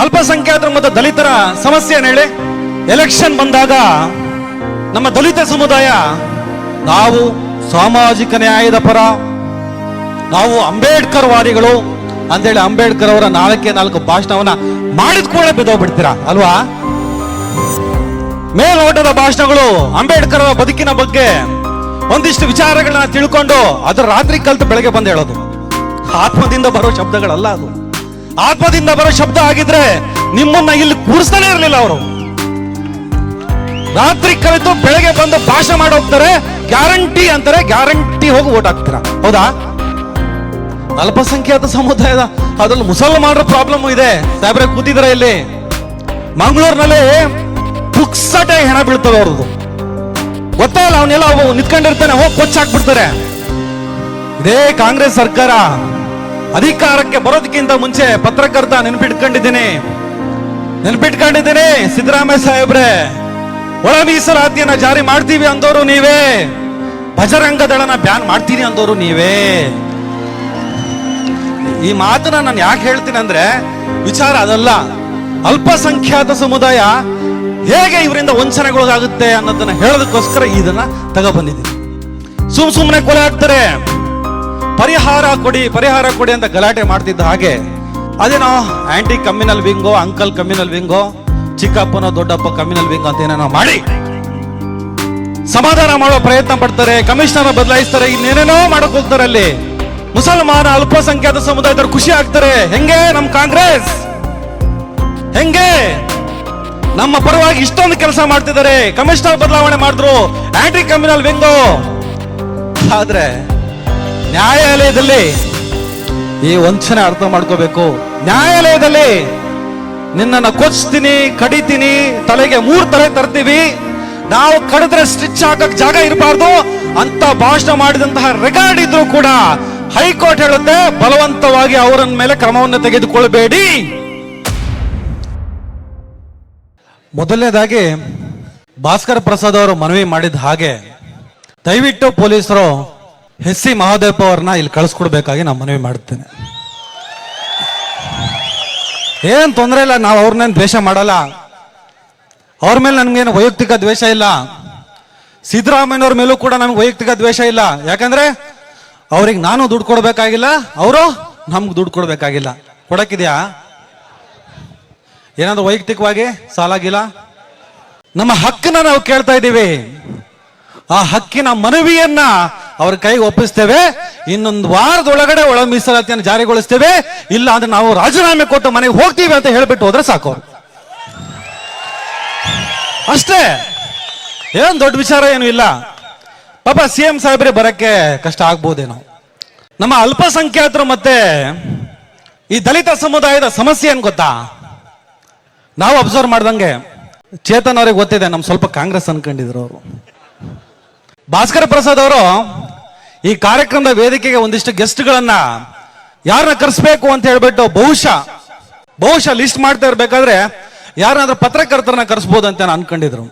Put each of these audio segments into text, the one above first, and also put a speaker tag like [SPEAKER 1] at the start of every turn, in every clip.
[SPEAKER 1] ಅಲ್ಪಸಂಖ್ಯಾತರ ಮತ್ತು ದಲಿತರ ಸಮಸ್ಯೆ ಹೇಳಿ? ಎಲೆಕ್ಷನ್ ಬಂದಾಗ ನಮ್ಮ ದಲಿತ ಸಮುದಾಯ, ನಾವು ಸಾಮಾಜಿಕ ನ್ಯಾಯದ ಪರ, ನಾವು ಅಂಬೇಡ್ಕರ್ ವಾದಿಗಳು ಅಂತೇಳಿ ಅಂಬೇಡ್ಕರ್ ಅವರ ನಾಲ್ಕೆ ನಾಲ್ಕು ಭಾಷಣವನ್ನ ಮಾಡಿದ ಕೂಡ ಬಿದ್ದೋಗ್ಬಿಡ್ತೀರಾ ಅಲ್ವಾ? ಮೇಲ್ನೋಟದ ಭಾಷಣಗಳು ಅಂಬೇಡ್ಕರ್ ಅವರ ಬದುಕಿನ ಬಗ್ಗೆ ಒಂದಿಷ್ಟು ವಿಚಾರಗಳನ್ನ ತಿಳ್ಕೊಂಡು ಅದರ ರಾತ್ರಿ ಕಲ್ತು ಬೆಳಗ್ಗೆ ಬಂದು ಹೇಳೋದು. ಆತ್ಮದಿಂದ ಬರೋ ಶಬ್ದಗಳಲ್ಲ ಅದು. ಆತ್ಮದಿಂದ ಬರೋ ಶಬ್ದ ಆಗಿದ್ರೆ ನಿಮ್ಮನ್ನ ಇಲ್ಲಿ ಕೂರಿಸ್ತಾನೆ ಇರಲಿಲ್ಲ ಅವರು. ರಾತ್ರಿ ಕಲಿತು ಬೆಳಗ್ಗೆ ಬಂದು ಭಾಷಣ ಮಾಡಿ ಹೋಗ್ತಾರೆ, ಗ್ಯಾರಂಟಿ ಅಂತಾರೆ, ಗ್ಯಾರಂಟಿ ಹೋಗಿ ಓಟ್ ಹಾಕ್ತೀರಾ? ಹೌದಾ? ಅಲ್ಪಸಂಖ್ಯಾತ ಸಮುದಾಯದ ಅದ್ರಲ್ಲಿ ಮುಸಲ್ಮಾನರ ಪ್ರಾಬ್ಲಮ್ ಇದೆ. ಸಾಹೇಬ್ರೆ ಕೂತಿದ್ರೆ ಇಲ್ಲಿ? ಮಂಗಳೂರಿನಲ್ಲಿ ಪುಕ್ಸಟೆ ಹೆಣ ಬೀಳ್ತವೆ ಅವ್ರದ್ದು. ಗೊತ್ತಾಗಲ್ಲ ಅವನ್ನೆಲ್ಲ ಅವು ನಿಂತ್ಕೊಂಡಿರ್ತಾನೆ, ಹೋಗಿ ಕೊಚ್ಚಾಕ್ಬಿಡ್ತಾರೆ ಇದೇ ಕಾಂಗ್ರೆಸ್ ಸರ್ಕಾರ. ಅಧಿಕಾರಕ್ಕೆ ಬರೋದಕ್ಕಿಂತ ಮುಂಚೆ ಪತ್ರಕರ್ತ ನೆನಪಿಟ್ಕೊಂಡಿದ್ದೀನಿ. ನೆನಪಿಟ್ಕೊಂಡಿದ್ದೀನಿ, ಸಿದ್ದರಾಮಯ್ಯ ಸಾಹೇಬ್ರೆ. ಒಳ ಮೀಸಲಾತಿಯನ್ನ ಜಾರಿ ಮಾಡ್ತೀವಿ ಅಂದೋರು ನೀವೇ. ಬಜರಂಗ ದಳನ ಬ್ಯಾನ್ ಮಾಡ್ತೀನಿ ಅಂದೋರು ನೀವೇ. ಈ ಮಾತನ್ನ ನಾನು ಯಾಕೆ ಹೇಳ್ತೀನಿ ಅಂದ್ರೆ, ವಿಚಾರ ಅದಲ್ಲ. ಅಲ್ಪಸಂಖ್ಯಾತ ಸಮುದಾಯ ಹೇಗೆ ಇವರಿಂದ ವಂಚನೆಗೊಳಗಾಗುತ್ತೆ ಅನ್ನೋದನ್ನ ಹೇಳೋದಕ್ಕೋಸ್ಕರ ಇದನ್ನ ತಗೊಬಂದಿದ್ದೀನಿ. ಸುಮ್ ಸುಮ್ಮನೆ ಕೊಲೆ ಆಗ್ತಾರೆ ಪರಿಹಾರ ಕೊಡಿ ಪರಿಹಾರ ಕೊಡಿ ಅಂತ ಗಲಾಟೆ ಮಾಡ್ತಿದ್ದ ಹಾಗೆ, ಅದೇನೋ ಆಂಟಿ ಕಮ್ಯುನಲ್ ವಿಂಗೋ, ಅಂಕಲ್ ಕಮ್ಯುನಲ್ ವಿಂಗೋ, ಚಿಕ್ಕಪ್ಪನೋ ದೊಡ್ಡಪ್ಪ ಕಮ್ಯುನಲ್ ವಿಂಗ್ ಅಂತ ಏನೇನೋ ಮಾಡಿ. ಸಮಾಧಾನ ಮಾಡುವ ಪ್ರಯತ್ನ ಪಡ್ತಾರೆ, ಕಮಿಷನರ್ ಬದಲಾಯಿಸ್ತಾರೆ, ಇನ್ನೇನೇನೋ ಮಾಡಕ್ ಹೋಗ್ತಾರೆ ಅಲ್ಲಿ. ಮುಸಲ್ಮಾನ ಅಲ್ಪಸಂಖ್ಯಾತ ಸಮುದಾಯದವ್ರು ಖುಷಿ ಆಗ್ತಾರೆ. ಹೆಂಗೆ ನಮ್ ಕಾಂಗ್ರೆಸ್? ಹೆಂಗೆ? ನಮ್ಮ ಪರವಾಗಿ ಇಷ್ಟೊಂದು ಕೆಲಸ ಮಾಡ್ತಿದ್ದಾರೆ. ಕಮಿಷನರ್ ಬದಲಾವಣೆ ಮಾಡಿದ್ರು, ಆಂಟಿ ಕಮ್ಯುನಲ್ ವಿಂಗೋ. ಆದ್ರೆ ನ್ಯಾಯಾಲಯದಲ್ಲಿ ಈ ವಂಚನೆ ಅರ್ಥ ಮಾಡ್ಕೋಬೇಕು. ನ್ಯಾಯಾಲಯದಲ್ಲಿ ನಿನ್ನನ್ನು ಕೊಚ್ತೀನಿ, ಕಡಿತೀನಿ, ತಲೆಗೆ ಮೂರು ತಲೆ ತರ್ತೀವಿ. ನಾವು ಕಡಿದ್ರೆ ಸ್ಟಿಚ್ ಹಾಕಕ್ ಜಾಗ ಇರಬಾರ್ದು. ಅಂತ ಭಾಷಣ ಮಾಡಿದಂತಹ ರೆಕಾರ್ಡ್ ಇದ್ರು ಕೂಡ ಹೈಕೋರ್ಟ್ ಹೇಳುತ್ತೆ, ಬಲವಂತವಾಗಿ ಅವರ ಮೇಲೆ ಕ್ರಮವನ್ನು ತೆಗೆದುಕೊಳ್ಳಬೇಡಿ ಮೊದಲನೇದಾಗಿ ಭಾಸ್ಕರ್ ಪ್ರಸಾದ್ ಅವರು ಮನವಿ ಮಾಡಿದ ಹಾಗೆ ದಯವಿಟ್ಟು ಪೊಲೀಸರು ಎಸ್ ಸಿ ಮಹಾದೇವಪ್ಪ ಅವ್ರನ್ನ ಇಲ್ಲಿ ಕಳಿಸ್ಕೊಡ್ಬೇಕಾಗಿ ನಾನು ಮನವಿ ಮಾಡ್ತೇನೆ. ಏನ್ ತೊಂದರೆ ಇಲ್ಲ, ನಾವು ಅವ್ರನ್ನೇನು ದ್ವೇಷ ಮಾಡಲ್ಲ. ಅವ್ರ ಮೇಲೆ ನನ್ಗೇನು ವೈಯಕ್ತಿಕ ದ್ವೇಷ ಇಲ್ಲ. ಸಿದ್ದರಾಮಯ್ಯವ್ರ ಮೇಲೂ ಕೂಡ ನಮ್ಗೆ ವೈಯಕ್ತಿಕ ದ್ವೇಷ ಇಲ್ಲ. ಯಾಕಂದ್ರೆ ಅವ್ರಿಗೆ ನಾನು ದುಡ್ಡು ಕೊಡಬೇಕಾಗಿಲ್ಲ, ಅವರು ನಮ್ಗೆ ದುಡ್ಡು ಕೊಡ್ಬೇಕಾಗಿಲ್ಲ. ಕೊಡಕ್ಕಿದ್ಯಾ? ಏನಾದ್ರು ವೈಯಕ್ತಿಕವಾಗಿ ಸಾಲಾಗಿಲ್ಲ? ನಮ್ಮ ಹಕ್ಕನ್ನ ನಾವು ಕೇಳ್ತಾ ಇದ್ದೀವಿ. ಆ ಹಕ್ಕಿನ ಮನವಿಯನ್ನ ಅವ್ರ ಕೈಗೆ ಒಪ್ಪಿಸ್ತೇವೆ. ಇನ್ನೊಂದು ವಾರದೊಳಗಡೆ ಒಳ ಮೀಸಲಾತಿಯನ್ನು ಜಾರಿಗೊಳಿಸ್ತೇವೆ. ಇಲ್ಲ ಅಂದ್ರೆ ನಾವು ರಾಜೀನಾಮೆ ಕೊಟ್ಟು ಮನೆಗೆ ಹೋಗ್ತೀವಿ ಅಂತ ಹೇಳ್ಬಿಟ್ಟು ಹೋದ್ರೆ ಸಾಕು. ಅಷ್ಟೇ. ಏನ್ ದೊಡ್ಡ ವಿಚಾರ ಏನು ಇಲ್ಲ. ಪಾಪ ಸಿ ಎಂ ಸಾಹೇಬ್ರೆ ಬರಕ್ಕೆ ಕಷ್ಟ ಆಗ್ಬೋದೇನೋ. ನಮ್ಮ ಅಲ್ಪಸಂಖ್ಯಾತರು ಮತ್ತೆ ಈ ದಲಿತ ಸಮುದಾಯದ ಸಮಸ್ಯೆ ಏನ್ ಗೊತ್ತಾ? ನಾವು ಅಬ್ಸರ್ವ್ ಮಾಡ್ದಂಗೆ. ಚೇತನ್ ಅವ್ರಿಗೆ ಗೊತ್ತಿದೆ, ನಮ್ ಸ್ವಲ್ಪ ಕಾಂಗ್ರೆಸ್ ಅನ್ಕೊಂಡಿದ್ರು ಅವರು. ಭಾಸ್ಕರ ಪ್ರಸಾದ್ ಅವರು ಈ ಕಾರ್ಯಕ್ರಮದ ವೇದಿಕೆಗೆ ಒಂದಿಷ್ಟು ಗೆಸ್ಟ್ಗಳನ್ನ ಯಾರನ್ನ ಕರೆಸ್ಬೇಕು ಅಂತ ಹೇಳ್ಬಿಟ್ಟು ಬಹುಶಃ ಬಹುಶಃ ಲಿಸ್ಟ್ ಮಾಡ್ತಾ ಇರ್ಬೇಕಾದ್ರೆ ಯಾರನ್ನಾದ್ರೂ ಪತ್ರಕರ್ತರನ್ನ ಕರೆಸ್ಬೋದು ಅಂತ ನಾನು ಅನ್ಕೊಂಡಿದ್ರು.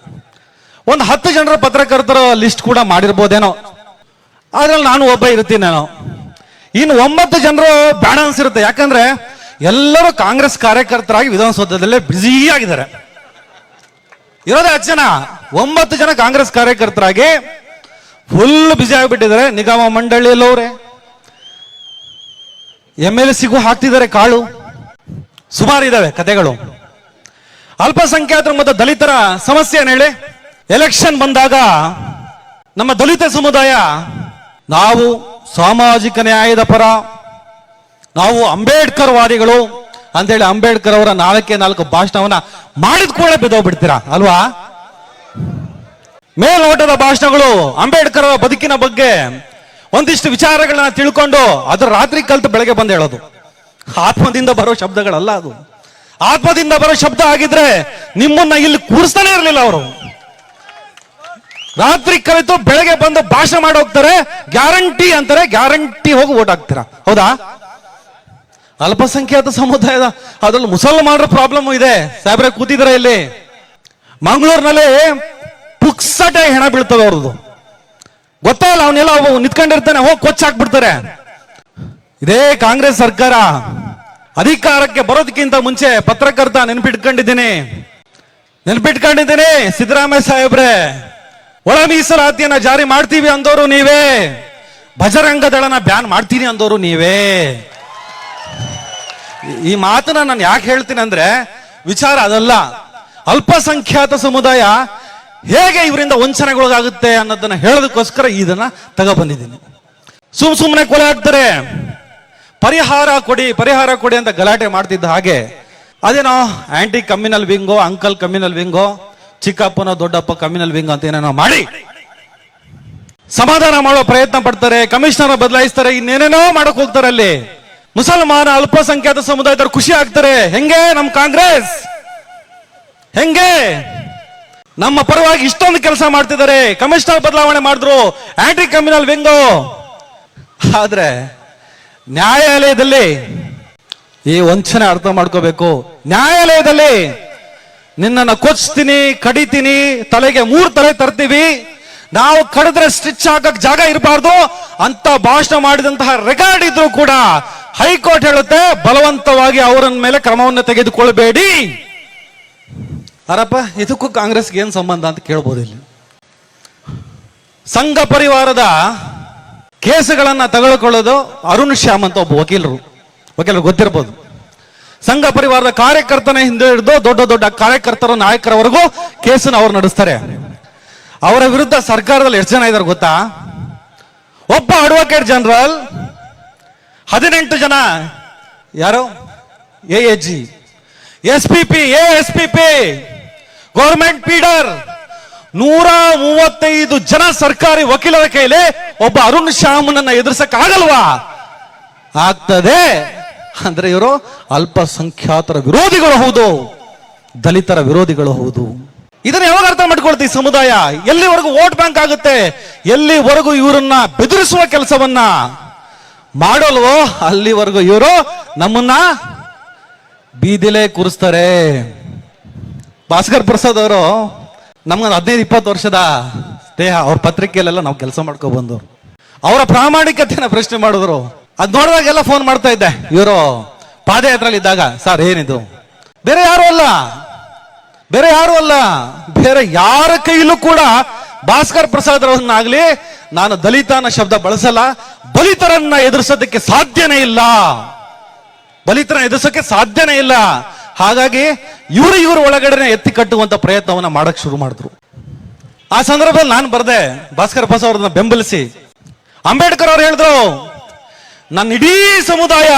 [SPEAKER 1] ಒಂದು ಹತ್ತು ಜನರ ಪತ್ರಕರ್ತರ ಲಿಸ್ಟ್ ಕೂಡ ಮಾಡಿರ್ಬೋದೇನೋ. ಅದ್ರಲ್ಲಿ ನಾನು ಒಬ್ಬ ಇರ್ತೀನಿ ನಾನು. ಇನ್ನು ಒಂಬತ್ತು ಜನರು ಬ್ಯಾಲೆನ್ಸ್ ಅನ್ಸಿರುತ್ತೆ. ಯಾಕಂದ್ರೆ ಎಲ್ಲರೂ ಕಾಂಗ್ರೆಸ್ ಕಾರ್ಯಕರ್ತರಾಗಿ ವಿಧಾನಸೌಧದಲ್ಲೇ ಬ್ಯುಸಿ ಆಗಿದ್ದಾರೆ. ಇರೋದೇ ಹತ್ತು ಜನ. ಒಂಬತ್ತು ಜನ ಕಾಂಗ್ರೆಸ್ ಕಾರ್ಯಕರ್ತರಾಗಿ ಫುಲ್ ಬ್ಯುಸಿ ಆಗಿಬಿಟ್ಟಿದ್ದಾರೆ. ನಿಗಮ ಮಂಡಳಿಯಲ್ಲವ್ರೆ. ಎಂ ಎಲ್ ಸಿಗೂ ಹಾಕ್ತಿದ್ದಾರೆ ಕಾಳು. ಸುಮಾರು ಇದಾವೆ ಕತೆಗಳು. ಅಲ್ಪಸಂಖ್ಯಾತರು ಮತ್ತು ದಲಿತರ ಸಮಸ್ಯೆ ಏನು ಹೇಳಿ? ಎಲೆಕ್ಷನ್ ಬಂದಾಗ ನಮ್ಮ ದಲಿತ ಸಮುದಾಯ, ನಾವು ಸಾಮಾಜಿಕ ನ್ಯಾಯದ ಪರ, ನಾವು ಅಂಬೇಡ್ಕರ್ ವಾದಿಗಳು ಅಂತೇಳಿ ಅಂಬೇಡ್ಕರ್ ಅವರ ನಾಲ್ಕೇ ನಾಲ್ಕು ಭಾಷಣವನ್ನ ಮಾಡಿದ ಕೂಡ ಬಿದ್ದೋಗ್ಬಿಡ್ತೀರಾ? ಅಲ್ವಾ? ಮೇಲ್ನೋಟದ ಭಾಷಣಗಳು ಅಂಬೇಡ್ಕರ್ ಅವರ ಬದುಕಿನ ಬಗ್ಗೆ ಒಂದಿಷ್ಟು ವಿಚಾರಗಳನ್ನ ತಿಳ್ಕೊಂಡು ಅದು ರಾತ್ರಿ ಕಲ್ತು ಬೆಳಗ್ಗೆ ಬಂದು ಹೇಳೋದು. ಆತ್ಮದಿಂದ ಬರೋ ಶಬ್ದಗಳಲ್ಲ ಅದು. ಆತ್ಮದಿಂದ ಬರೋ ಶಬ್ದ ಆಗಿದ್ರೆ ನಿಮ್ಮನ್ನ ಇಲ್ಲಿ ಕೂರಿಸ್ತಾನೆ ಇರಲಿಲ್ಲ ಅವರು. ರಾತ್ರಿ ಕಲಿತು ಬೆಳಗ್ಗೆ ಬಂದು ಭಾಷಣ ಮಾಡಿ ಹೋಗ್ತಾರೆ, ಗ್ಯಾರಂಟಿ ಅಂತಾರೆ, ಗ್ಯಾರಂಟಿ ಹೋಗಿ ಓಟ್ ಹಾಕ್ತೀರಾ? ಹೌದಾ? ಅಲ್ಪಸಂಖ್ಯಾತ ಸಮುದಾಯದ ಅದ್ರಲ್ಲಿ ಮುಸಲ್ಮಾನರ ಪ್ರಾಬ್ಲಮ್ ಇದೆ. ಸಾಹೇಬ್ರೆ ಕೂತಿದ್ರೆ ಇಲ್ಲಿ? ಮಂಗಳೂರಿನಲ್ಲಿ ಪುಕ್ಸಟೆ ಹೆಣ ಬೀಳ್ತದೆ ಅವ್ರದ್ದು. ಗೊತ್ತಾಗಲ್ಲ ಅವನ್ನೆಲ್ಲ ಅವು ನಿಂತ್ಕೊಂಡಿರ್ತಾನೆ, ಹೋಗಿ ಕೊಚ್ಚ ಹಾಕ್ಬಿಡ್ತಾರೆ. ಇದೇ ಕಾಂಗ್ರೆಸ್ ಸರ್ಕಾರ. ಅಧಿಕಾರಕ್ಕೆ ಬರೋದಕ್ಕಿಂತ ಮುಂಚೆ ಪತ್ರಕರ್ತ ನೆನಪಿಟ್ಕೊಂಡಿದ್ದೀನಿ. ನೆನಪಿಟ್ಕೊಂಡಿದ್ದೀನಿ, ಸಿದ್ದರಾಮಯ್ಯ ಸಾಹೇಬ್ರೆ. ಒಳ ಮೀಸಲಾತಿಯನ್ನ ಜಾರಿ ಮಾಡ್ತೀವಿ ಅಂದವರು ನೀವೇ. ಭಜರಂಗ ದಳನ ಬ್ಯಾನ್ ಮಾಡ್ತೀನಿ ಅಂದವರು ನೀವೇ. ಈ ಮಾತನ್ನ ನಾನು ಯಾಕೆ ಹೇಳ್ತೀನಿ ಅಂದ್ರೆ, ವಿಚಾರ ಅದಲ್ಲ. ಅಲ್ಪಸಂಖ್ಯಾತ ಸಮುದಾಯ ಹೇಗೆ ಇವರಿಂದ ವಂಚನೆಗೊಳಗಾಗುತ್ತೆ ಅನ್ನೋದನ್ನ ಹೇಳೋದಕ್ಕೋಸ್ಕರ ಇದನ್ನ ತಗೊಬಂದಿದ್ದೀನಿ ಸುಮ್ ಸುಮ್ಮನೆ ಕೊಲೆ ಆಗ್ತಾರೆ ಪರಿಹಾರ ಕೊಡಿ ಪರಿಹಾರ ಕೊಡಿ ಅಂತ ಗಲಾಟೆ ಮಾಡ್ತಿದ್ದ ಹಾಗೆ, ಅದೇನೋ ಆಂಟಿ ಕಮ್ಯುನಲ್ ವಿಂಗೋ, ಅಂಕಲ್ ಕಮ್ಯುನಲ್ ವಿಂಗೋ, ಚಿಕ್ಕಪ್ಪನೋ ದೊಡ್ಡಪ್ಪ ಕಮ್ಯುನಲ್ ವಿಂಗ್ ಅಂತ ಏನೇನೋ ಮಾಡಿ. ಸಮಾಧಾನ ಮಾಡೋ ಪ್ರಯತ್ನ ಪಡ್ತಾರೆ, ಕಮಿಷನರ್ ಬದಲಾಯಿಸ್ತಾರೆ, ಇನ್ನೇನೇನೋ ಮಾಡಕ್ ಹೋಗ್ತಾರೆ ಅಲ್ಲಿ. ಮುಸಲ್ಮಾನ ಅಲ್ಪಸಂಖ್ಯಾತ ಸಮುದಾಯದವ್ರು ಖುಷಿ ಆಗ್ತಾರೆ. ಹೆಂಗೆ ನಮ್ ಕಾಂಗ್ರೆಸ್? ಹೆಂಗೆ? ನಮ್ಮ ಪರವಾಗಿ ಇಷ್ಟೊಂದು ಕೆಲಸ ಮಾಡ್ತಿದ್ದಾರೆ. ಕಮಿಷನರ್ ಬದಲಾವಣೆ ಮಾಡಿದ್ರು. ಆಂಟಿ ಕಮ್ಯುನಲ್ ವಿಂಗೋ. ಆದ್ರೆ ನ್ಯಾಯಾಲಯದಲ್ಲಿ ಈ ವಂಚನೆ ಅರ್ಥ ಮಾಡ್ಕೋಬೇಕು. ನ್ಯಾಯಾಲಯದಲ್ಲಿ ನಿನ್ನನ್ನು ಕೊಚ್ತೀನಿ, ಕಡಿತೀನಿ, ತಲೆಗೆ ಮೂರು ತಲೆ ತರ್ತೀವಿ. ನಾವು ಕಡಿದ್ರೆ ಸ್ಟಿಚ್ ಹಾಕಕ್ ಜಾಗ ಇರಬಾರ್ದು. ಅಂತ ಭಾಷಣ ಮಾಡಿದಂತಹ ರೆಕಾರ್ಡ್ ಇದ್ರು ಕೂಡ ಹೈಕೋರ್ಟ್ ಹೇಳುತ್ತೆ, ಬಲವಂತವಾಗಿ ಅವರ ಮೇಲೆ ಕ್ರಮವನ್ನು ತೆಗೆದುಕೊಳ್ಬೇಡಿ. ಅರಪ್ಪ, ಇದಕ್ಕೂ ಕಾಂಗ್ರೆಸ್ಗೆ ಏನು ಸಂಬಂಧ ಅಂತ ಕೇಳ್ಬೋದು ಇಲ್ಲಿ. ಸಂಘ ಪರಿವಾರದ ಕೇಸುಗಳನ್ನು ತಗೊಳ್ಕೊಳ್ಳೋದು ಅರುಣ್ ಶ್ಯಾಮ್ ಅಂತ ಒಬ್ಬ ವಕೀಲರು. ವಕೀಲರು ಗೊತ್ತಿರ್ಬೋದು. ಸಂಘ ಪರಿವಾರದ ಕಾರ್ಯಕರ್ತನ ಹಿಂದೆ ಹಿಡಿದು ದೊಡ್ಡ ದೊಡ್ಡ ಕಾರ್ಯಕರ್ತರ ನಾಯಕರವರೆಗೂ ಕೇಸನ್ನು ಅವ್ರು ನಡೆಸ್ತಾರೆ. ಅವರ ವಿರುದ್ಧ ಸರ್ಕಾರದಲ್ಲಿ ಎಷ್ಟು ಜನ ಇದ್ದಾರೆ ಗೊತ್ತಾ? ಒಬ್ಬ ಅಡ್ವೊಕೇಟ್ ಜನರಲ್ ಹದಿನೆಂಟು ಜನ, ಯಾರು? A A G S P P A S P P government pleader ನೂರ ಮೂವತ್ತೈದು ಜನ ಸರ್ಕಾರಿ ವಕೀಲರ ಕೈಲಿ ಒಬ್ಬ ಅರುಣ್ ಶ್ಯಾಮನನ್ನ ಎದುರಿಸಕ್ ಆಗಲ್ವಾ? ಆಗ್ತದೆ. ಅಂದ್ರೆ ಇವರು ಅಲ್ಪಸಂಖ್ಯಾತರ ವಿರೋಧಿಗಳು ಹೌದು. ದಲಿತರ ವಿರೋಧಿಗಳು ಹೌದು. ಇದನ್ನ ಯಾವಾಗ ಅರ್ಥ ಮಾಡ್ಕೊಳ್ತೀವಿ ಸಮುದಾಯ? ಎಲ್ಲಿವರೆಗೂ ವೋಟ್ ಬ್ಯಾಂಕ್ ಆಗುತ್ತೆ? ಎಲ್ಲಿವರೆಗೂ ಇವರನ್ನ ಬೆದರಿಸುವ ಕೆಲಸವನ್ನ? ಮಾಡಲ್ವೋ? ಅಲ್ಲಿವರೆಗೂ ಇವರು ನಮ್ಮನ್ನ ಬೀದಿಲೆ ಕೂರಿಸ್ತಾರೆ. ಭಾಸ್ಕರ್ ಪ್ರಸಾದ್ ಅವರು ನಮ್ಗೊಂದು ಹದಿನೈದು, ಇಪ್ಪತ್ತು ವರ್ಷದ ದೇಹ ಅವ್ರ ಪತ್ರಿಕೆಯಲ್ಲೆಲ್ಲ ನಾವು ಕೆಲಸ ಮಾಡ್ಕೊ ಬಂದವರು. ಅವರ ಪ್ರಾಮಾಣಿಕತೆನ ಪ್ರಶ್ನೆ ಮಾಡಿದ್ರು. ಅದ್ ನೋಡಿದಾಗೆಲ್ಲ ಫೋನ್ ಮಾಡ್ತಾ ಇದ್ದೆ. ಇವರು ಪಾದಯಾತ್ರೆಯಲ್ಲಿ ಇದ್ದಾಗ ಸರ್, ಏನಿದು? ಬೇರೆ ಯಾರು ಅಲ್ಲ. ಬೇರೆ ಯಾರು ಅಲ್ಲ. ಬೇರೆ ಯಾರ ಕೈಲೂ ಕೂಡ ಭಾಸ್ಕರ್ ಪ್ರಸಾದ್ ಅವರನ್ನಾಗ್ಲಿ ನಾನು ದಲಿತನ ಶಬ್ದ ಬಳಸಲ್ಲ. ಬಲಿತರನ್ನ ಎದುರಿಸೋದಕ್ಕೆ ಸಾಧ್ಯನೇ ಇಲ್ಲ. ಬಲಿತರ ಎದುರಿಸೋಕೆ ಸಾಧ್ಯನೇ ಇಲ್ಲ. ಹಾಗಾಗಿ ಇವರು ಇವ್ರ ಒಳಗಡೆ ಎತ್ತಿ ಕಟ್ಟುವಂತ ಪ್ರಯತ್ನವನ್ನ ಮಾಡಕ್ ಶುರು ಮಾಡಿದ್ರು. ಆ ಸಂದರ್ಭದಲ್ಲಿ ನಾನು ಬರ್ದೆ, ಭಾಸ್ಕರ್ ಬಸ್ ಅವ್ರನ್ನ ಬೆಂಬಲಿಸಿ, ಅಂಬೇಡ್ಕರ್ ಅವ್ರು ಹೇಳಿದ್ರು ನನ್ನ ಇಡೀ ಸಮುದಾಯ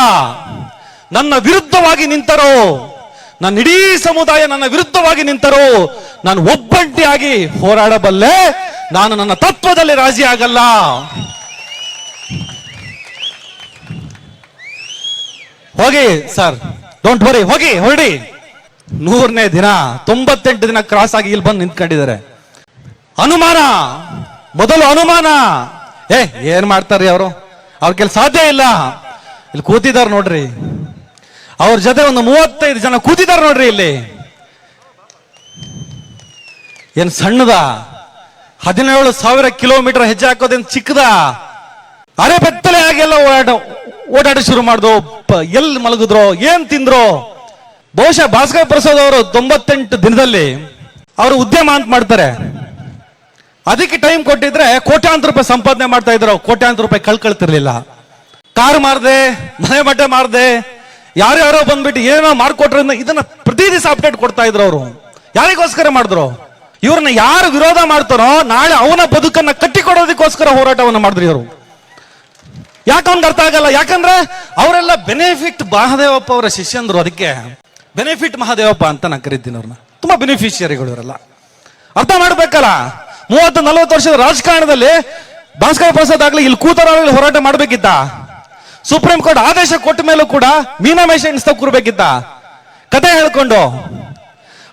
[SPEAKER 1] ನನ್ನ ವಿರುದ್ಧವಾಗಿ ನಿಂತರೋ ನನ್ನ ಇಡೀ ಸಮುದಾಯ ನನ್ನ ವಿರುದ್ಧವಾಗಿ ನಿಂತರೋ, ನಾನು ಒಬ್ಬಂಟಿಯಾಗಿ ಹೋರಾಡಬಲ್ಲೆ, ನಾನು ನನ್ನ ತತ್ವದಲ್ಲಿ ರಾಜಿ ಆಗಲ್ಲ. ಹೋಗಿ, ಸರ್ ಡೋಂಟ್ ವರಿ ಹೋಗಿ, ಹೊರಡಿ. ನೂರನೇ ದಿನ, ತೊಂಬತ್ತೆಂಟು ದಿನ ಕ್ರಾಸ್ ಆಗಿ ಇಲ್ಲಿ ಬಂದು ನಿಂತ್ಕೊಂಡಿದ್ದಾರೆ. ಅನುಮಾನ, ಮೊದಲು ಅನುಮಾನ. ಏ, ಏನ್ ಮಾಡ್ತಾರ್ರಿ ಅವರು? ಅವ್ರ ಕೆಲ್ ಸಾಧ್ಯ ಇಲ್ಲ. ಇಲ್ಲಿ ಕೂತಿದ್ದಾರೆ ನೋಡ್ರಿ. ಅವ್ರ ಜೊತೆ ಒಂದು ಮೂವತ್ತೈದು ಜನ ಕೂತಿದ್ದಾರೆ ನೋಡ್ರಿ ಇಲ್ಲಿ. ಏನ್ ಸಣ್ಣದ? ಹದಿನೇಳು ಸಾವಿರ ಕಿಲೋಮೀಟರ್ ಹೆಜ್ಜೆ ಹಾಕೋದೇನ್ ಚಿಕ್ಕದ? ಅರೆ ಬೆತ್ತಲೆ ಆಗೆಲ್ಲ ಓಡಾಡ ಓಡಾಡ ಶುರು ಮಾಡಿದ್ರು ಎಲ್ಲಿ ಮಲಗಿದ್ರು, ಏನ್ ತಿಂದ್ರು. ಬಹುಶಃ ಭಾಸ್ಕರ್ ಪ್ರಸಾದ್ ಅವರು ತೊಂಬತ್ತೆಂಟು ದಿನದಲ್ಲಿ ಅವರು ಉದ್ಯಮ ಅಂತ ಮಾಡ್ತಾರೆ. ಅದಕ್ಕೆ ಟೈಮ್ ಕೊಟ್ಟಿದ್ರೆ ಕೋಟ್ಯಾಂತರ ರೂಪಾಯಿ ಸಂಪಾದನೆ ಮಾಡ್ತಾ ಇದ್ರು. ಕೋಟ್ಯಾಂತರ ರೂಪಾಯಿ ಕಳ್ಕೊಳ್ತಿರ್ಲಿಲ್ಲ. ಕಾರ್ ಮಾರದೆ, ಮನೆ ಬಟ್ಟೆ ಮಾರದೆ ಯಾರ್ಯಾರೋ ಬಂದ್ಬಿಟ್ಟು ಏನೋ ಮಾಡ್ಕೊಟ್ರೆ ಇದನ್ನ ಪ್ರತಿ ದಿವಸ ಅಪ್ಡೇಟ್ ಕೊಡ್ತಾ ಇದ್ರು ಅವರು. ಯಾರಿಗೋಸ್ಕರ ಮಾಡಿದ್ರು? ಇವ್ರನ್ನ ಯಾರು ವಿರೋಧ ಮಾಡ್ತಾರೋ ನಾಳೆ ಅವನ ಬದುಕನ್ನ ಕಟ್ಟಿಕೊಡೋದಕ್ಕೋಸ್ಕರ ಹೋರಾಟವನ್ನು ಮಾಡಿದ್ರು ಇವರು. ಯಾಕೆ ಅವ್ನಿಗೆ ಅರ್ಥ ಆಗಲ್ಲ? ಯಾಕಂದ್ರೆ ಅವರೆಲ್ಲ ಬೆನಿಫಿಟ್ ಮಹಾದೇವಪ್ಪ ಅವರ ಶಿಷ್ಯಂದ್ರು. ಅದಕ್ಕೆ ಬೆನಿಫಿಟ್ ಮಹಾದೇವಪ್ಪ ಅಂತ ನಾನು ಕರಿತೀನಿ ಅವ್ರನ್ನ ತುಂಬಾ ಬೆನಿಫಿಷಿಯರಿಗಳು ಇವರೆಲ್ಲ. ಅರ್ಥ ಮಾಡ್ಬೇಕಲ್ಲ? ಮೂವತ್ತು, ನಲವತ್ತು ವರ್ಷದ ರಾಜಕಾರಣದಲ್ಲಿ ಭಾಸ್ಕರ ಪ್ರಸಾದ್ ಆಗ್ಲಿ ಇಲ್ಲಿ ಕೂತರಾಗಲಿ ಹೋರಾಟ ಮಾಡ್ಬೇಕಿತ್ತ? ಸುಪ್ರೀಂ ಕೋರ್ಟ್ ಆದೇಶ ಕೊಟ್ಟ ಮೇಲೂ ಕೂಡ ಮೀನಾಮೇಷ ಎಣಿಸ್ತಾ ಕೂರ್ಬೇಕಿತ್ತ? ಕತೆ ಹೇಳ್ಕೊಂಡು.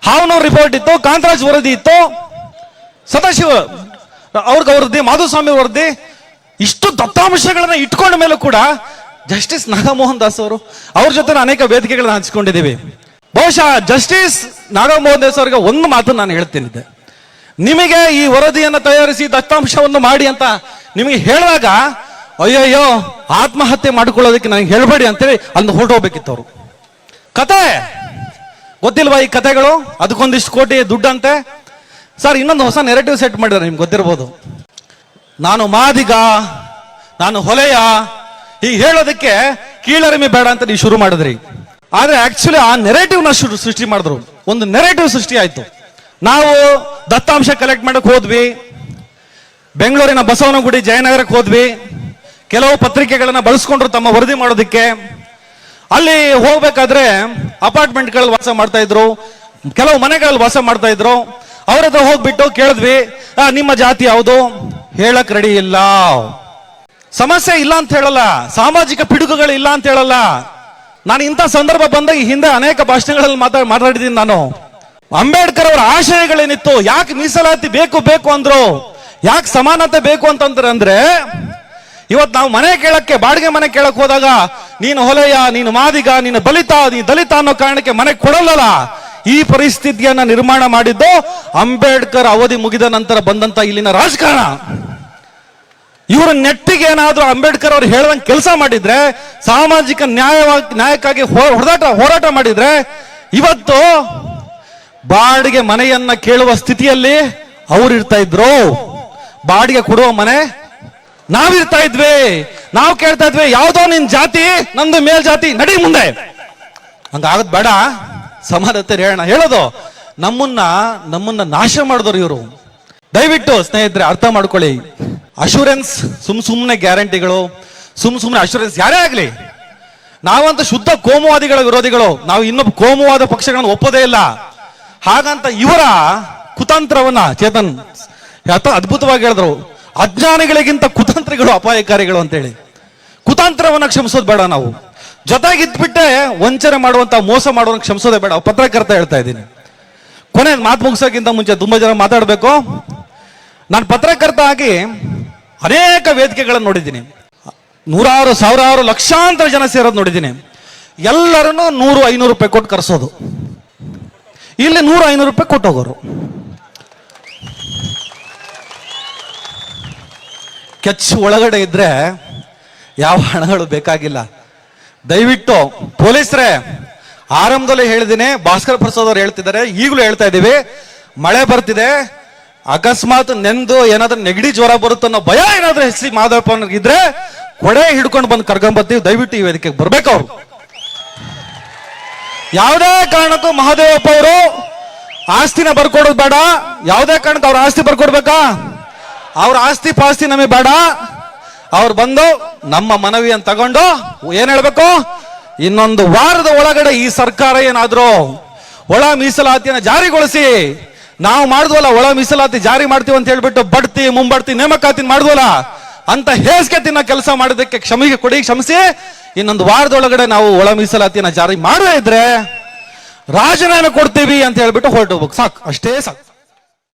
[SPEAKER 1] ಹಾವನೂರು ರಿಪೋರ್ಟ್ ಇತ್ತು, ಕಾಂತರಾಜ್ ವರದಿ ಇತ್ತು. ಸದಾಶಿವ ಅವ್ರಿಗೆ ವರದಿ ಮಾಧುಸ್ವಾಮಿ ವರದಿ ಇಷ್ಟು ದತ್ತಾಂಶಗಳನ್ನ ಇಟ್ಕೊಂಡ ಮೇಲೂ ಕೂಡ ಜಸ್ಟಿಸ್ ನಾಗಮೋಹನ್ ದಾಸ್ ಅವರು ಅವ್ರ ಜೊತೆ ಅನೇಕ ವೇದಿಕೆಗಳನ್ನ ಹಂಚಿಕೊಂಡಿದ್ದೀವಿ. ಬಹುಶಃ ಜಸ್ಟಿಸ್ ನಾಗಮೋಹನ್ ದಾಸ್ ಅವರಿಗೆ ಒಂದು ಮಾತು ನಾನು ಹೇಳ್ತೇನಿದ್ದೆ. ನಿಮಗೆ ಈ ವರದಿಯನ್ನು ತಯಾರಿಸಿ ದತ್ತಾಂಶವನ್ನು ಮಾಡಿ ಅಂತ ನಿಮಗೆ ಹೇಳಿದಾಗ ಅಯ್ಯಯ್ಯೋ, ಆತ್ಮಹತ್ಯೆ ಮಾಡ್ಕೊಳ್ಳೋದಕ್ಕೆ ನನಗೆ ಹೇಳಬೇಡಿ ಅಂತೇಳಿ ಅಲ್ಲಿ ಹೊರಟೋಗ್ಬೇಕಿತ್ತು ಅವರು ಕತೆ! ಗೊತ್ತಿಲ್ವಾ ಈ ಕತೆಗಳು? ಅದಕ್ಕೊಂದಿಷ್ಟು ಕೋಟಿ ದುಡ್ಡಂತೆ. ಸರ್, ಇನ್ನೊಂದು ಹೊಸ ನೆರೆಟಿವ್ ಸೆಟ್ ಮಾಡಿದ್ದಾರೆ, ನಿಮ್ಗೆ ಗೊತ್ತಿರ್ಬೋದು. ನಾನು ಮಾದಿಗ, ನಾನು ಹೊಲೆಯ, ಹೀಗೆ ಹೇಳೋದಕ್ಕೆ ಕೀಳರಿಮೆ ಬೇಡ ಅಂತ ನೀವು ಶುರು ಮಾಡಿದ್ರಿ. ಆದ್ರೆ ಆಕ್ಚುಲಿ ಆ ನೆರೇಟಿವ್ನ ಶುರು ಸೃಷ್ಟಿ ಮಾಡಿದ್ರು. ಒಂದು ನೆರೇಟಿವ್ ಸೃಷ್ಟಿ ಆಯ್ತು. ನಾವು ದತ್ತಾಂಶ ಕಲೆಕ್ಟ್ ಮಾಡಕ್ ಹೋದ್ವಿ. ಬೆಂಗಳೂರಿನ ಬಸವನಗುಡಿ ಜಯನಗರಕ್ಕೆ ಹೋದ್ವಿ. ಕೆಲವು ಪತ್ರಿಕೆಗಳನ್ನ ಬಳಸ್ಕೊಂಡ್ರು ತಮ್ಮ ವರದಿ ಮಾಡೋದಕ್ಕೆ. ಅಲ್ಲಿ ಹೋಗ್ಬೇಕಾದ್ರೆ ಅಪಾರ್ಟ್ಮೆಂಟ್ಗಳಲ್ಲಿ ವಾಸ ಮಾಡ್ತಾ ಇದ್ರು. ಕೆಲವು ಮನೆಗಳಲ್ಲಿ ವಾಸ ಮಾಡ್ತಾ ಇದ್ರು. ಅವ್ರ ಹತ್ರ ಹೋಗ್ಬಿಟ್ಟು ಕೇಳಿದ್ವಿ "ಆ, ನಿಮ್ಮ ಜಾತಿ ಯಾವುದು? ಹೇಳಕ್ ರೆಡಿ ಇಲ್ಲ. ಸಮಸ್ಯೆ ಇಲ್ಲ ಅಂತ ಹೇಳಲ್ಲ ಸಾಮಾಜಿಕ ಪಿಡುಗುಗಳು ಇಲ್ಲ ಅಂತ ಹೇಳಲ್ಲ. ನಾನು ಇಂಥ ಸಂದರ್ಭ ಬಂದಾಗ ಈ ಹಿಂದೆ ಅನೇಕ ಭಾಷಣಗಳಲ್ಲಿ ಮಾತಾಡ್ ಮಾತಾಡಿದ್ದೀನಿ ನಾನು. ಅಂಬೇಡ್ಕರ್ ಅವರ ಆಶಯಗಳೇನಿತ್ತು? ಯಾಕೆ ಮೀಸಲಾತಿ ಬೇಕು ಬೇಕು ಅಂದ್ರು? ಯಾಕೆ ಸಮಾನತೆ ಬೇಕು ಅಂತಂದ್ರೆ ಅಂದ್ರೆ ಇವತ್ತು ನಾವು ಮನೆ ಕೇಳಕ್ಕೆ ಬಾಡಿಗೆ ಮನೆ ಕೇಳಕ್ ಹೋದಾಗ ನೀನು ಹೊಲೆಯ ನೀನು ಮಾದಿಗ ನೀನು ಬಲಿತ ನೀನು ದಲಿತ ಅನ್ನೋ ಕಾರಣಕ್ಕೆ ಮನೆ ಕೊಡಲ್ಲಲ್ಲ. ಈ ಪರಿಸ್ಥಿತಿಯನ್ನ ನಿರ್ಮಾಣ ಮಾಡಿದ್ದು ಅಂಬೇಡ್ಕರ್ ಅವಧಿ ಮುಗಿದ ನಂತರ ಬಂದಂತ ಇಲ್ಲಿನ ರಾಜಕಾರಣ. ಇವರ ನೆಟ್ಟಿಗೆ ಏನಾದ್ರೂ ಅಂಬೇಡ್ಕರ್ ಅವ್ರು ಹೇಳ್ದಂಗೆ ಕೆಲಸ ಮಾಡಿದ್ರೆ, ಸಾಮಾಜಿಕ ನ್ಯಾಯವಾಗಿ ನ್ಯಾಯಕ್ಕಾಗಿ ಹೋ- ಹೊಡೆದಾಟ, ಹೋರಾಟ ಮಾಡಿದ್ರೆ, ಇವತ್ತು ಬಾಡಿಗೆ ಮನೆಯನ್ನ ಕೇಳುವ ಸ್ಥಿತಿಯಲ್ಲಿ ಅವ್ರು ಇರ್ತಾ ಇದ್ರು. ಬಾಡಿಗೆ ಕೊಡುವ ಮನೆ ನಾವಿರ್ತಾ ಇದ್ವಿ. ನಾವು ಕೇಳ್ತಾ ಇದ್ವಿ, ಯಾವ್ದೋ ನಿನ್ ಜಾತಿ, ನಂದು ಮೇಲ್ ಜಾತಿ, ನಡಿ ಮುಂದೆ. ಹಂಗಾಗದ್ ಬೇಡ. ಸಮಾನತೆ ಹೇಳೋಣ ಹೇಳೋದು, ನಮ್ಮನ್ನ ನಮ್ಮನ್ನ ನಾಶ ಮಾಡಿದ್ರು ಇವರು. ದಯವಿಟ್ಟು ಸ್ನೇಹಿತರೆ, ಅರ್ಥ ಮಾಡ್ಕೊಳ್ಳಿ. ಅಶೂರೆನ್ಸ್ ಸುಮ್ ಸುಮ್ಮನೆ ಗ್ಯಾರಂಟಿಗಳು, ಸುಮ್ ಸುಮ್ಮನೆ ಅಶೂರೆನ್ಸ್ ಯಾರೇ ಆಗ್ಲಿ. ನಾವಂತ ಶುದ್ಧ ಕೋಮುವಾದಿಗಳ ವಿರೋಧಿಗಳು, ನಾವು ಇನ್ನೊಬ್ಬ ಕೋಮುವಾದ ಪಕ್ಷಗಳನ್ನು ಒಪ್ಪೋದೇ ಇಲ್ಲ. ಹಾಗಂತ ಇವರ ಕುತಂತ್ರವನ್ನ ಚೇತನ್ ಯಾತ ಅದ್ಭುತವಾಗಿ ಹೇಳಿದ್ರು. ಅಜ್ಞಾನಿಗಳಿಗಿಂತ ಕುತಂತ್ರಗಳು ಅಪಾಯಕಾರಿಗಳು ಅಂತೇಳಿ. ಕುತಂತ್ರವನ್ನ ಕ್ಷಮಿಸೋದು ಬೇಡ ನಾವು. ಜೊತೆಗೆ ಇದ್ಬಿಟ್ಟೆ ವಂಚನೆ ಮಾಡುವಂತ ಮೋಸ ಮಾಡುವಂತ ಕ್ಷಮಿಸೋದೇ ಬೇಡ. ಪತ್ರಕರ್ತ ಹೇಳ್ತಾ ಇದ್ದೀನಿ. ಕೊನೆ ಮಾತು ಮುಗಿಸೋಕ್ಕಿಂತ ಮುಂಚೆ ತುಂಬಾ ಜನ ಮಾತಾಡಬೇಕು. ನಾನು ಪತ್ರಕರ್ತ ಆಗಿ ಅನೇಕ ವೇದಿಕೆಗಳನ್ನು ನೋಡಿದ್ದೀನಿ. ನೂರಾರು, ಸಾವಿರಾರು, ಲಕ್ಷಾಂತರ ಜನ ಸೇರೋದು ನೋಡಿದ್ದೀನಿ. ಎಲ್ಲರನ್ನು ನೂರು, ಐನೂರು ರೂಪಾಯಿ ಕೊಟ್ಟು ಕರೆಸೋದು. ಇಲ್ಲಿ ನೂರು, ಐನೂರು ರೂಪಾಯಿ ಕೊಟ್ಟು ಹೋಗೋರು. ಕೆಚ್ಚು ಒಳಗಡೆ ಇದ್ರೆ ಯಾವ ಹಣಗಳು ಬೇಕಾಗಿಲ್ಲ. ದಯವಿಟ್ಟು ಪೊಲೀಸರೇ, ಆರಂಭದಲ್ಲಿ ಹೇಳಿದ್ದೀನಿ ಭಾಸ್ಕರ್ ಪ್ರಸಾದ್ ಅವ್ರು ಹೇಳ್ತಿದ್ದಾರೆ, ಈಗಲೂ ಹೇಳ್ತಾ ಇದ್ದೀವಿ. ಮಳೆ ಬರ್ತಿದೆ, ಅಕಸ್ಮಾತ್ ನೆಂದು ಏನಾದ್ರೂ ನೆಗಡಿ ಜ್ವರ ಬರುತ್ತೆ ಅನ್ನೋ ಭಯ ಏನಾದ್ರೂ ಹೆಸರಿ ಮಾದಪ್ಪ ಇದ್ರೆ ಕೊಡೆ ಹಿಡ್ಕೊಂಡು ಬಂದು ಕರ್ಕೊಂಬರ್ತೀವಿ ದಯವಿಟ್ಟು ಈ ವೇದಿಕೆಗೆ ಬರ್ಬೇಕು ಅವ್ರು. ಯಾವುದೇ ಕಾರಣಕ್ಕೂ ಮಹಾದೇವಪ್ಪ ಅವರು ಆಸ್ತಿನ ಬರ್ಕೊಡೋದು ಬೇಡ. ಯಾವುದೇ ಕಾರಣಕ್ಕೂ ಅವ್ರ ಆಸ್ತಿ ಬರ್ಕೊಡ್ಬೇಕಾ? ಅವ್ರ ಆಸ್ತಿ ಪಾಸ್ತಿ ನಮಗೆ ಬೇಡ. ಅವ್ರು ಬಂದು ನಮ್ಮ ಮನವಿಯನ್ನು ತಗೊಂಡು ಏನ್ ಹೇಳ್ಬೇಕು? ಇನ್ನೊಂದು ವಾರದ ಒಳಗಡೆ ಈ ಸರ್ಕಾರ ಏನಾದ್ರು ಒಳ ಮೀಸಲಾತಿಯನ್ನು ಜಾರಿಗೊಳಿಸಿ, ನಾವು ಮಾಡಿದ್ವಲ್ಲ, ಒಳ ಮೀಸಲಾತಿ ಜಾರಿ ಮಾಡ್ತೀವಿ ಅಂತ ಹೇಳ್ಬಿಟ್ಟು ಬಡ್ತಿ, ಮುಂಬಡ್ತಿ ನೇಮಕಾತಿ ಮಾಡಿದ್ವಲ್ಲ, ಅಂತ ಹೇಸ್ಕೆ ತಿನ್ನ ಕೆಲಸ ಮಾಡೋದಕ್ಕೆ ಕ್ಷಮಿಗೆ ಕೊಡಿ, ಕ್ಷಮಿಸಿ. ಇನ್ನೊಂದು ವಾರದೊಳಗಡೆ ನಾವು ಒಳ ಮೀಸಲಾತಿಯನ್ನ ಜಾರಿ ಮಾಡದೇ ಇದ್ರೆ ರಾಜೀನಾಮೆ ಕೊಡ್ತೀವಿ ಅಂತ ಹೇಳ್ಬಿಟ್ಟು ಹೊರಟು ಸಾಕು, ಅಷ್ಟೇ ಸಾಕು.